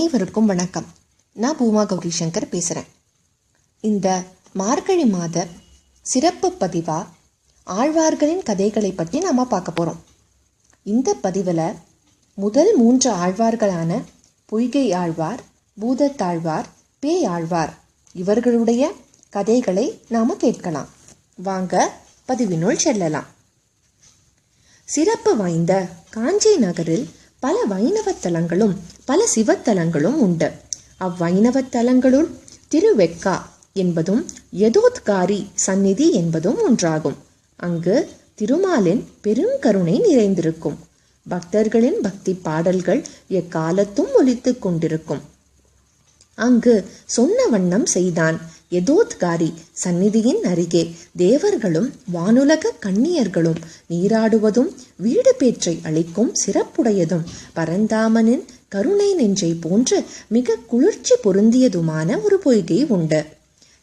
அனைவருக்கும் வணக்கம். நான் பூமா கௌரி சங்கர் பேசுகிறேன் இந்த மார்கழி மாத சிறப்பு பதிவா ஆழ்வார்களின் கதைகளை பற்றி நாம் பார்க்க போகிறோம் இந்த பதிவில் முதல் மூன்று ஆழ்வார்களான பொய்கை ஆழ்வார் பூதத்தாழ்வார் பேய் ஆழ்வார் இவர்களுடைய கதைகளை நாம் கேட்கலாம். வாங்க பதிவினுள் செல்லலாம். சிறப்பு வாய்ந்த காஞ்சி நகரில் பல வைணவத்தலங்களும் பல சிவத்தலங்களும் உண்டு. அவ்வைணவத்தலங்களுள் திருவெக்கா என்பதும் யதோத்காரி சந்நிதி என்பதும் ஒன்றாகும். அங்கு திருமாலின் பெருங்கருணை நிறைந்திருக்கும். பக்தர்களின் பக்தி பாடல்கள் எக்காலத்தும் ஒலித்துக் கொண்டிருக்கும். அங்கு சொன்ன வண்ணம் செய்தான். எதோத்காரி சந்நிதியின் அருகே தேவர்களும் வானுலக கண்ணியர்களும் நீராடுவதும் வீடு பேற்றை அளிக்கும் சிறப்புடையதும் பரந்தாமனின் கருணை நெஞ்சை போன்று மிக குளிர்ச்சி பொருந்தியதுமான ஒரு பொய்கை உண்டு.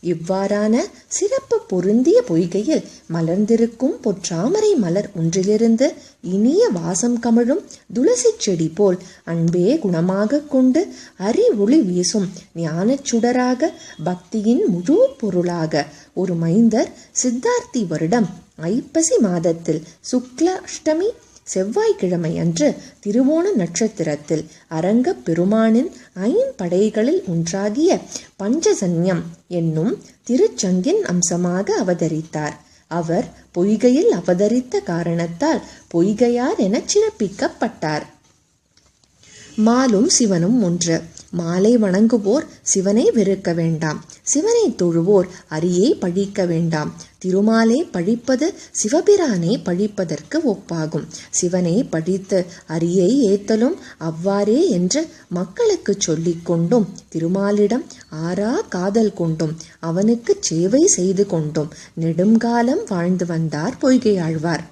இவ்வாறான சிறப்பு பொருந்திய பொய்கையில் மலர்ந்திருக்கும் பொற்றாமரை மலர் ஒன்றிலிருந்து இனிய வாசம் கமழும் துளசி செடி போல் அன்பே குணமாக கொண்டு அறி ஒளி வீசும் ஞானச் சுடராக பக்தியின் முழு பொருளாக ஒரு மைந்தர் சித்தார்த்தி வருடம் ஐப்பசி மாதத்தில் சுக்ல அஷ்டமி செவ்வாய்க்கிழமை அன்று திருவோண நட்சத்திரத்தில் அரங்க பெருமானின் ஐம்படைகளில் ஒன்றாகிய பஞ்சசன்யம் என்னும் திருச்சங்கின் அம்சமாக அவதரித்தார். அவர் பொய்கையில் அவதரித்த காரணத்தால் பொய்கையார் எனச் சிறப்பிக்கப்பட்டார். மாலும் சிவனும் ஒன்று. மாலை வணங்குவோர் சிவனை வெறுக்க வேண்டாம். சிவனை தொழுவோர் அரியை பழிக்க வேண்டாம். திருமாலை பழிப்பது சிவபிரானை பழிப்பதற்கு ஒப்பாகும். சிவனை பழித்து அரியை ஏத்தலும் அவ்வாறே என்று மக்களுக்கு சொல்லிக் கொண்டும் திருமாலிடம் ஆறா காதல் கொண்டும் அவனுக்கு சேவை செய்து கொண்டும் நெடுங்காலம் வாழ்ந்து வந்தார் பொய்கையாழ்வார்.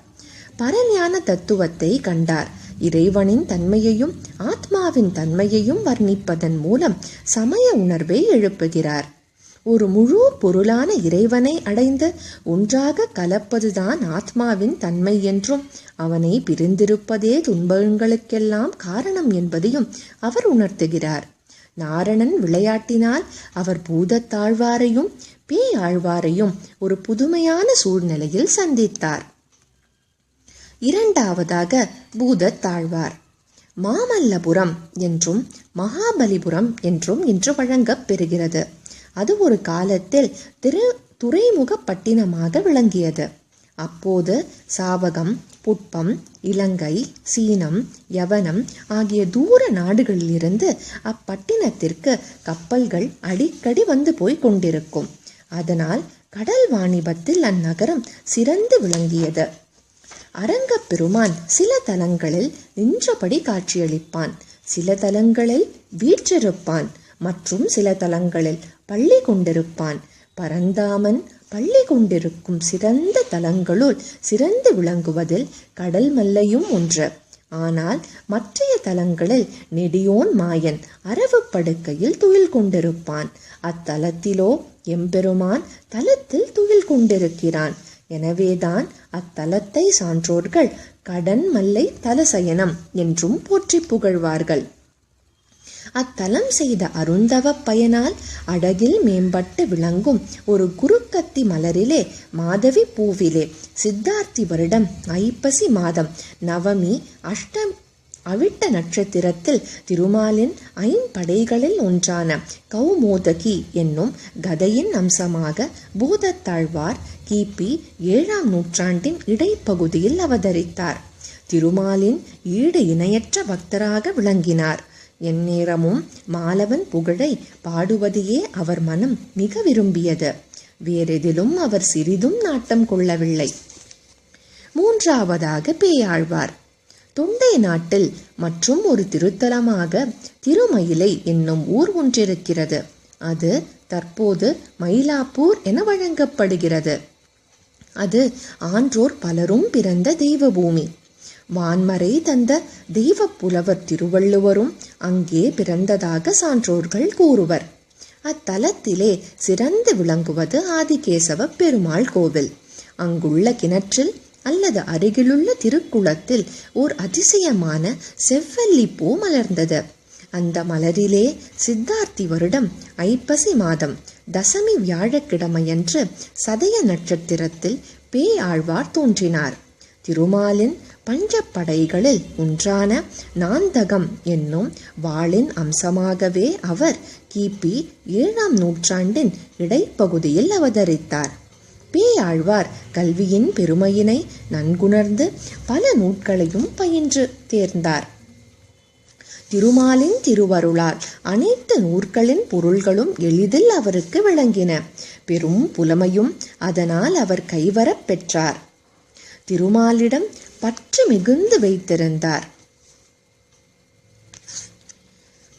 பரஞான தத்துவத்தை கண்டார். இறைவனின் தன்மையையும் ஆத்மாவின் தன்மையையும் வர்ணிப்பதன் மூலம் சமய உணர்வை எழுப்புகிறார். ஒரு முழு பொருளான இறைவனை அடைந்து ஒன்றாக கலப்பதுதான் ஆத்மாவின் தன்மை என்றும் அவனை பிரிந்திருப்பதே துன்பங்களுக்கெல்லாம் காரணம் என்பதையும் அவர் உணர்த்துகிறார். நாரணன் விளையாட்டினால் அவர் பூதத்தாழ்வாரையும் பேய் ஆழ்வாரையும் ஒரு புதுமையான சூழ்நிலையில் சந்தித்தார். இரண்டாவதாக பூதத்தாழ்வார் மாமல்லபுரம் என்றும் மகாபலிபுரம் என்றும் இன்று வழங்கப் பெறுகிறது. அது ஒரு காலத்தில் திரு துறைமுகப்பட்டினமாக விளங்கியது. அப்போது சாவகம் புட்பம் இலங்கை சீனம் யவனம் ஆகிய தூர நாடுகளிலிருந்து அப்பட்டினத்திற்கு கப்பல்கள் அடிக்கடி வந்து போய் கொண்டிருக்கும். அதனால் கடல் வாணிபத்தில் அந்நகரம் சிறந்து விளங்கியது. அரங்கப் பெருமான் சில தலங்களில் நின்றபடி காட்சியளிப்பான். சில தலங்களில் வீற்றிருப்பான் மற்றும் சில தலங்களில் பள்ளி கொண்டிருப்பான். பரந்தாமன் பள்ளி கொண்டிருக்கும் சிறந்த தலங்களுள் சிறந்து விளங்குவதில் கடல் மல்லையும் ஒன்று. ஆனால் மற்றைய தலங்களில் நெடியோன் மாயன் அரவு படுக்கையில் துயில் கொண்டிருப்பான். அத்தலத்திலோ எம்பெருமான் தலத்தில் துயில் கொண்டிருக்கிறான். எனவேதான் அத்தலத்தை சான்றோர்கள் கடன் மல்லை தலசயனம் என்றும் போற்றி புகழ்வார்கள். அத்தலம் செய்த அருந்தவ பயனால் அடகில் மேம்பட்டு விளங்கும் ஒரு குறுக்கத்தி மலரிலே மாதவி பூவிலே சித்தார்த்தி வருடம் ஐப்பசி மாதம் நவமி அஷ்டம் அவிட்ட நட்சத்திரத்தில் திருமாலின் ஐம்படைகளில் ஒன்றான கௌமோதகி என்னும் கதையின் அம்சமாக பூதத்தாழ்வார் கிபி ஏழாம் நூற்றாண்டின் இடைப்பகுதியில் அவதரித்தார். திருமாலின் ஈடு இணையற்ற பக்தராக விளங்கினார். எந்நேரமும் மாலவன் புகழை பாடுவதையே அவர் மனம் மிக விரும்பியது. வேறெதிலும் அவர் சிறிதும் நாட்டம் கொள்ளவில்லை. மூன்றாவதாக பேயாழ்வார். தொண்டை நாட்டில் மற்றும் ஒரு திருத்தலமாக திருமயிலை என்னும் ஊர் ஒன்றிருக்கிறது. அது தற்போது மயிலாப்பூர் என வழங்கப்படுகிறது. அது ஆன்றோர் பலரும் பிறந்த தெய்வபூமி. வான்மறை தந்த தெய்வ புலவர் திருவள்ளுவரும் அங்கே பிறந்ததாக சான்றோர்கள் கூறுவர். அத்தலத்திலே சிறந்து விளங்குவது ஆதிகேசவ பெருமாள் கோவில். அங்குள்ள கிணற்றில் அல்லது அருகிலுள்ள திருக்குளத்தில் ஓர் அதிசயமான செவ்வல்லி பூ மலர்ந்தது. அந்த மலரிலே சித்தார்த்தி வருடம் ஐப்பசி மாதம் தசமி வியாழக்கிழமையன்று சதய நட்சத்திரத்தில் பேயாழ்வார் தோன்றினார். திருமாலின் பஞ்சப்படைகளில் ஒன்றான நாந்தகம் என்னும் வாளின் அம்சமாகவே அவர் கிபி ஏழாம் நூற்றாண்டின் இடைப்பகுதியில் அவதரித்தார். பேயாழ்வார் கல்வியின் பெருமையினை நன்குணர்ந்து பல நூட்களையும் பயின்று தேர்ந்தார். திருமாலின் திருவருளால் அனைத்து நூற்களின் பொருள்களும் எளிதில் அவருக்கு விளங்கின. பெரும் புலமையும் அதனால் அவர் கைவரப் பெற்றார். திருமாலிடம் பற்று மிகுந்து வைத்திருந்தார்.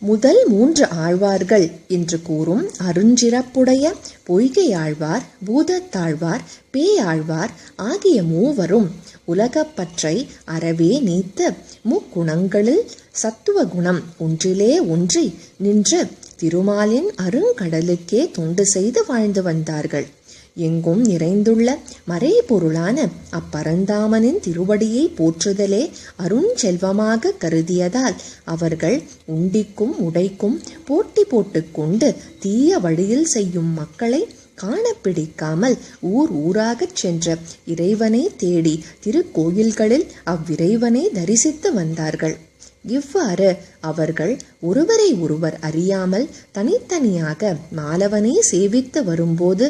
முதல் மூன்று ஆழ்வார்கள் என்று கூறும் அருஞ்சிறப்புடைய பொய்கை ஆழ்வார் பூதத்தாழ்வார் பேயாழ்வார் ஆகிய மூவரும் உலகப்பற்றை அறவே நீத்த முக்குணங்களில் சத்துவ குணம் ஒன்றிலே ஒன்றி நின்று திருமாலின் அருங்கடலுக்கே தொண்டு செய்து வாழ்ந்து வந்தார்கள். எங்கும் நிறைந்துள்ள மறைபொருளான அப்பரந்தாமனின் திருவடியை போற்றுதலே அருஞ்செல்வமாக கருதியதால் அவர்கள் உண்டிக்கும் உடைக்கும் போட்டி போட்டுக்கொண்டு தீய வழியில் செய்யும் மக்களை காணப்பிடிக்காமல் ஊர் ஊராகச் சென்ற இறைவனை தேடி திருக்கோயில்களில் அவ்விறைவனை தரிசித்து வந்தார்கள். இவ்வாறு அவர்கள் ஒருவரை ஒருவர் அறியாமல் தனித்தனியாக மாலவனை சேவித்து வரும்போது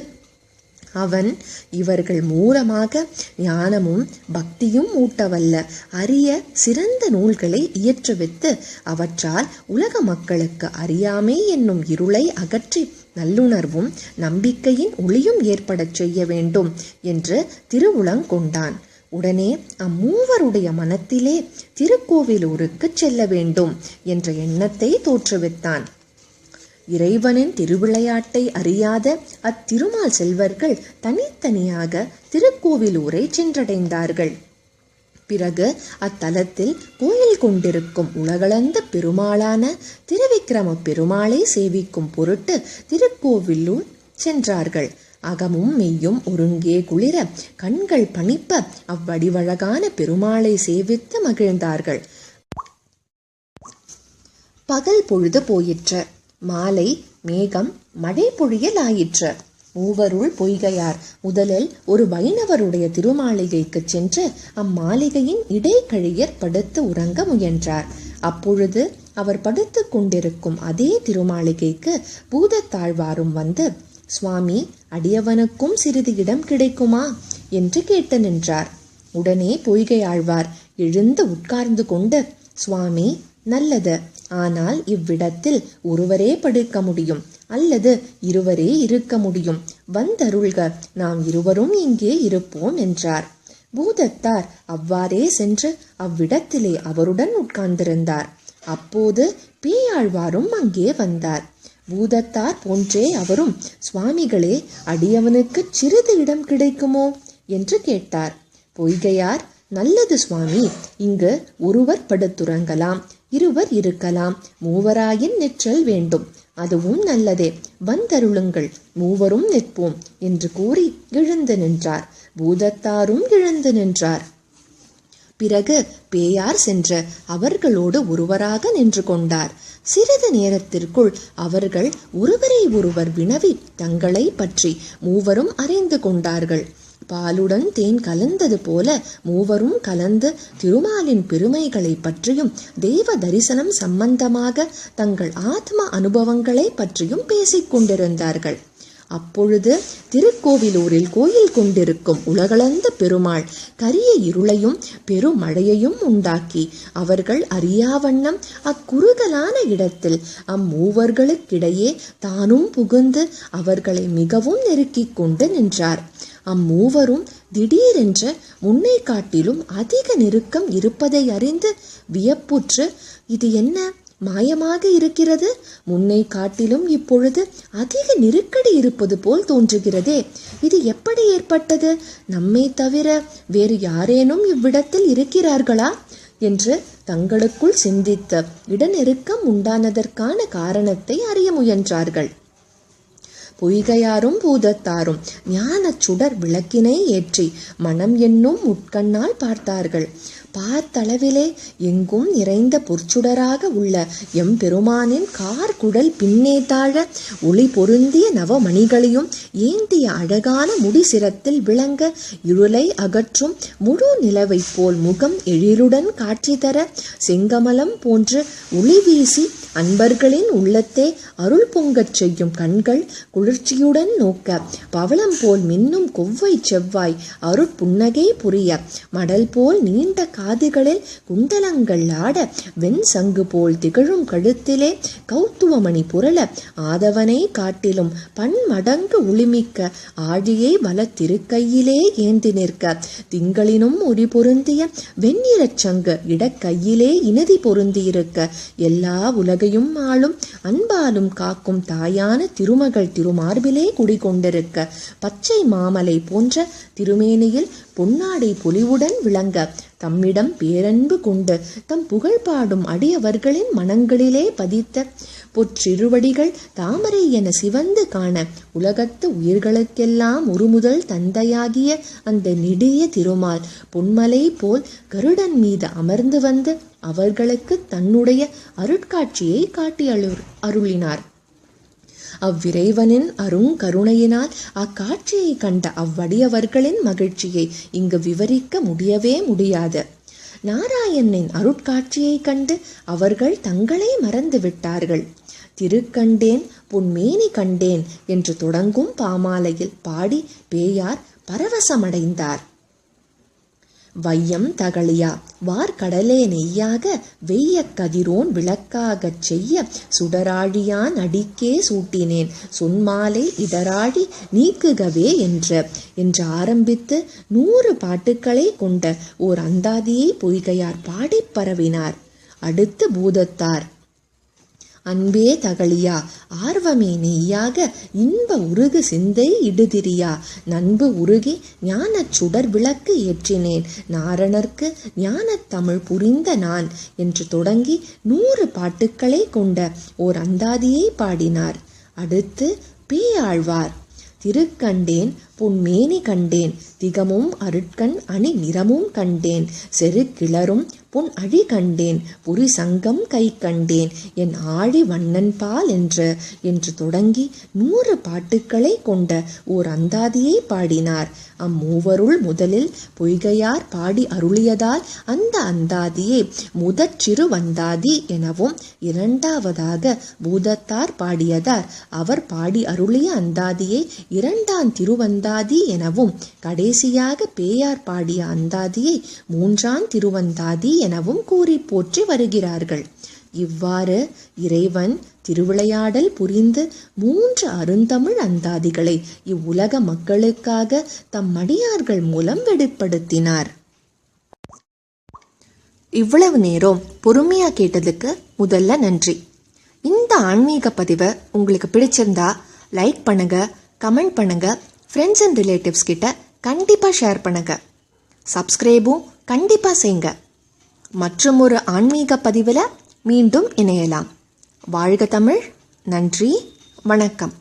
அவன் இவர்கள் மூலமாக ஞானமும் பக்தியும் ஊட்டவல்ல. அரிய சிறந்த நூல்களை இயற்றுவித்து அவற்றால் உலக மக்களுக்கு அறியாமை என்னும் இருளை அகற்றி நல்லுணர்வும் நம்பிக்கையின் ஒளியும் ஏற்படச் செய்ய வேண்டும் என்று திருவுளங்கொண்டான் உடனே அம்மூவருடைய மனத்திலே திருக்கோவிலூருக்குச் செல்ல வேண்டும் என்ற எண்ணத்தை தோற்றுவித்தான். இறைவனின் திருவிளையாட்டை அறியாத அத்திருமால் செல்வர்கள் தனித்தனியாக திருக்கோவிலூரை சென்றடைந்தார்கள். பிறகு அத்தலத்தில் கோயில் கொண்டிருக்கும் உலகளந்த பெருமாளான திருவிக்கிரம பெருமாளை சேவிக்கும் பொருட்டு திருக்கோவிலூர் சென்றார்கள். அகமும் மெய்யும் ஒருங்கே குளிர கண்கள் பணிப்ப அவ்வடிவழகான பெருமாளை சேவித்து மகிழ்ந்தார்கள். பகல் பொழுது போயிற்று. மாலை மேகம் மழை பொழியல் ஆயிற்று. மூவருள் பொய்கையார். முதலில் ஒரு வைணவருடைய திருமாளிகைக்கு சென்று அம்மாளிகையின் இடைக்கழியர் படுத்து உறங்க முயன்றார். அப்பொழுது அவர் படுத்து கொண்டிருக்கும் அதே திருமாளிகைக்கு பூதத்தாழ்வாரும் வந்து சுவாமி அடியவனுக்கும் சிறிது இடம் கிடைக்குமா? என்று கேட்டு நின்றார். உடனே பொய்கை ஆழ்வார் எழுந்து உட்கார்ந்து கொண்டு சுவாமி நல்லது. ஆனால் இவ்விடத்தில் ஒருவரே படுக்க முடியும் அல்லது இருவரே இருக்க முடியும். வந்தருள்க நாம் இருவரும் இங்கே இருப்போம் என்றார். பூதத்தார் அவ்வாறே சென்று அவ்விடத்திலே அவருடன் உட்கார்ந்திருந்தார். அப்போது பேயாழ்வாரும் அங்கே வந்தார். பூதத்தார் போன்றே அவரும் சுவாமிகளே அடியவனுக்கு சிறிது இடம் கிடைக்குமோ? என்று கேட்டார். பொய்கையார் நல்லது சுவாமி இங்கு ஒருவர் படுத்துறங்கலாம். இருவர் இருக்கலாம். மூவராயின் நிற்றல் வேண்டும். அதுவும் நல்லதே. வந்தருளுங்கள். மூவரும் நிற்போம் என்று கூறி எழுந்து நின்றார். பூதத்தாரும் எழுந்து நின்றார். பிறகு பேயார் சென்ற அவர்களோடு ஒருவராக நின்று கொண்டார். சிறிது நேரத்திற்குள் அவர்கள் ஒருவரை ஒருவர் வினவி தங்களை பற்றி மூவரும் அறிந்து கொண்டார்கள். பாலுடன் தேன் கலந்தது போல மூவரும் கலந்து திருமாலின் பெருமைகளை பற்றியும் தெய்வ தரிசனம் சம்பந்தமாக தங்கள் ஆத்ம அனுபவங்களை பற்றியும் பேசிக் கொண்டிருந்தார்கள். அப்பொழுது திருக்கோவிலூரில் கோயில் கொண்டிருக்கும் உலகளந்த பெருமாள் கரிய இருளையும் பெருமழையையும் உண்டாக்கி அவர்கள் அறியாவண்ணம் அக்குறுகலான இடத்தில் அம்மூவர்களுக்கிடையே தானும் புகுந்து அவர்களை மிகவும் நெருக்கிக் கொண்டு நின்றார். அம்மூவரும் திடீரென்று முன்னை காட்டிலும் அதிக நெருக்கம் இருப்பதை அறிந்து வியப்புற்று இது என்ன மாயமாக இருக்கிறது? முன்னை காட்டிலும் இப்பொழுது அதிக நெருக்கடி இருப்பது போல் தோன்றுகிறதே. இது எப்படி ஏற்பட்டது? நம்மை தவிர வேறு யாரேனும் இவ்விடத்தில் இருக்கிறார்களா? என்று தங்களுக்குள் சிந்தித்த இடநெருக்கம் உண்டானதற்கான காரணத்தை அறிய முயன்றார்கள். பொய்கையாரும் பூதத்தாரும் ஞான சுடர் விளக்கினை ஏற்றி மனம் என்னும் உட்கண்ணால் பார்த்தார்கள். பார்த்தளவிலே எங்கும் நிறைந்த பொற்சுடராக உள்ள எம்பெருமானின் கார்குழல் பின்னே தாழ ஒளி பொருந்திய நவமணிகளையும் ஏந்திய அழகான முடிசிரத்தில் விளங்க இருளை அகற்றும் முழு நிலவைப் போல் முகம் எழிலுடன் காட்சி தர செங்கமலம் போன்று ஒளி வீசி அன்பர்களின் உள்ளத்தே அருள் பொங்கச் செய்யும் கண்கள் குளிர்ச்சியுடன் நோக்க பவளம் போல் மின்னும் கொவ்வை செவ்வாய் அருட்புன்னகை புரிய மடல் போல் நீண்ட காதுகளில் குண்டலங்கள் ஆட வெண் சங்கு போல் திகழும் கழுத்திலே கௌத்துவமணி புரள. ஆதவனை காட்டிலும் பன்மடங்கு ஒளிமிக்க ஆழியை வலத்திருக்கையிலே ஏந்தி நிற்க. திங்களினும் ஒளி பொருந்திய வெண்ணிறச் சங்கு இடக்கையிலே இனதி பொருந்தியிருக்க. எல்லா உலகையும் ஆளும் அன்பாலும் காக்கும் தாயான திருமகள் திருமார்பிலே குடிகொண்டிருக்க. பச்சை மாமலை போன்ற திருமேனியில் பொன்னாடை பொலிவுடன் விளங்க. தம்மிடம் பேரன்பு கொண்டு தம் புகழ் பாடும் அடியவர்களின் மனங்களிலே பதித்த பொற்றிருவடிகள் தாமரை என சிவந்து காண உலகத்து உயிர்களுக்கெல்லாம் ஒரு முதல் தந்தையாகிய அந்த நெடிய திருமால் பொன்மலை போல் கருடன் மீது அமர்ந்து வந்து அவர்களுக்கு தன்னுடைய அருட்காட்சியை காட்டி அருளினார். அவ்விறைவனின் அருங்கருணையினால் அக்காட்சியை கண்ட அவ்வடியவர்களின் மகிழ்ச்சியை இங்கு விவரிக்க முடியவே முடியாது. நாராயணனின் அருட்காட்சியை கண்டு அவர்கள் தங்களை மறந்து விட்டார்கள் திருக்கண்டேன் பொன்மேனி கண்டேன் என்று தொடங்கும் பாமாலையில் பாடி பேயார் பரவசமடைந்தார். வையம் தகழியா வார்கடலே நெய்யாக வெய்ய கதிரோன் விளக்காகச் செய்ய சுடராழியான் அடிக்கே சூட்டினேன் சொன்மாலை இடராழி நீக்குகவே என்ற. என்று ஆரம்பித்து நூறு பாட்டுக்களை கொண்ட ஓர் அந்தாதியை பொய்கையார் பாடிப் பரவினார். அடுத்து பூதத்தார். அன்பே தகழியா ஆர்வமே நெய்யாக இன்ப உருகு சிந்தை இடுதிரியா. நண்பு உருகி ஞானச் சுடர் விளக்கு ஏற்றினேன். நாரணர்க்கு ஞானத் தமிழ் புரிந்த நான் என்று தொடங்கி நூறு பாட்டுக்களை கொண்ட ஓர் அந்தாதியை பாடினார். அடுத்து பேயாழ்வார். திருக்கண்டேன் பொன்மேனி கண்டேன். திகமும் அருட்கண் அணி நிறமும் கண்டேன். செரு கிளரும் பொன் அழி கண்டேன். புரி சங்கம் கை கண்டேன். என் ஆழி வண்ணன் பால் என்று என்று தொடங்கி நூறு பாட்டுக்களை கொண்ட ஓர் அந்தாதியை பாடினார். அம்மூவருள் முதலில் பொய்கையார் பாடி அருளியதால் அந்த அந்தாதியை முதற் சிறு வந்தாதி எனவும் இரண்டாவதாக பூதத்தார் பாடியதார். அவர் பாடி அருளிய அந்தாதியை இரண்டாம் திருவந்தாதி எனவும் கடைசியாக பேயார் பாடிய அந்தாதியை மூன்றாம் திருவந்தாதி எனவும் கூறி போற்றி வருகிறார்கள். இவ்வாறு இறைவன் திருவிளையாடல் புரிந்து மூன்று அருந்தமிழ் அந்தாதிகளை இவ்வுலக மக்களுக்காக தம் மடியார்கள் மூலம் வெளிப்படுத்தினார். இவ்வளவு நேரம் பொறுமையா கேட்டதுக்கு முதல்ல நன்றி. இந்த ஆன்மீக பதிவை உங்களுக்கு பிடிச்சிருந்தா லைக் பண்ணுங்க கமெண்ட் பண்ணுங்க ஃப்ரெண்ட்ஸ் அண்ட் ரிலேட்டிவ்ஸ் கிட்ட கண்டிப்பாக ஷேர் பண்ணுங்க. சப்ஸ்கிரைபும் கண்டிப்பாக செய்யுங்க. மற்றும் ஒரு ஆன்மீக பதிவில் மீண்டும் இணையலாம். வாழ்க தமிழ் நன்றி வணக்கம்.